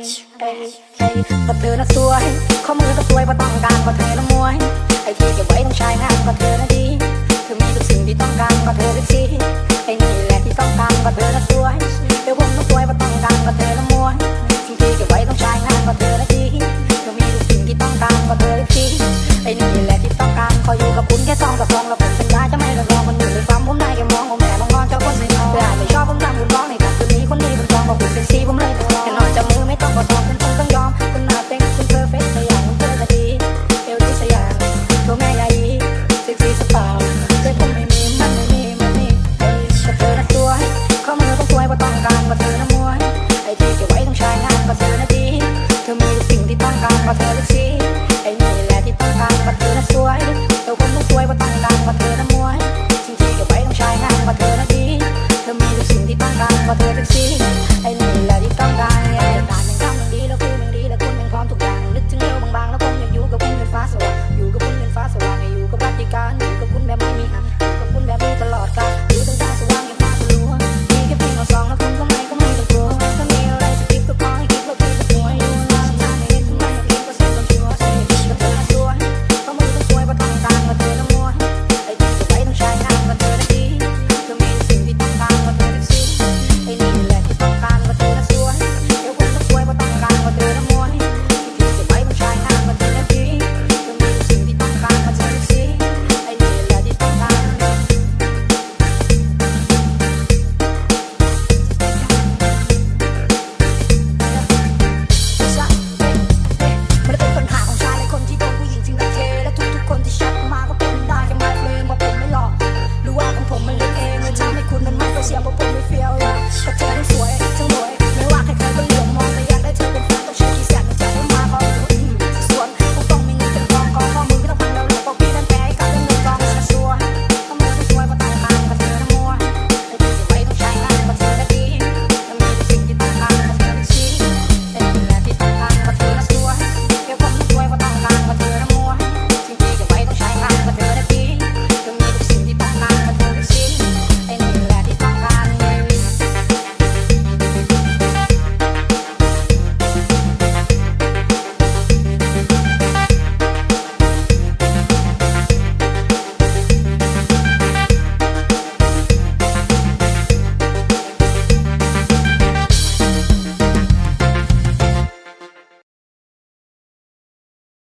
เอ้เก็เธอน่ะสวยข้อมือก็สวยพอต้องการก็เธอน่ะมวยไอที่เก็บไว้ต้องใช้งานก็เธอน่ะดีเธอมีทุกสิ่งที่ต้องการก็เธอเล็สิไอนี่แหละที่ต้องการก็เธอน่ะสวยเดี๋วผมต้งสวยพอต้องการก็เธอน่ะมวยสิ่งที่เก็บไว้ต้องใช้งานก็เธอน่ะดีเธอมีทุกสิ่งที่ต้องการก็เธอเล็สิไอนี่แหละที่ต้องการคอยอยู่กับคุณแค่สองกับสองแล้วผมสัญญาจะไม่ละลองมันอยู่ในความผมได้แค่มองผมแหม่มองนอเจ้าคนไม่นอนแต่ไม่ชอบผมทำคุณร้องในแต่คืนนี้คนนี้เป็นจองบอกคุณเป็นสิ่าเธอลิชีไอ้นี่แหละที่ต้องการว่าเธอน่ะสวยเธอคนต้องสวยว่าต้องดังว่าเธอน่ะมวยจริงๆก็ไปต้องชายงานว่าเธอน่ะดี เธอมีทุกสิ่งที่ต้องการว่าเธอลิชี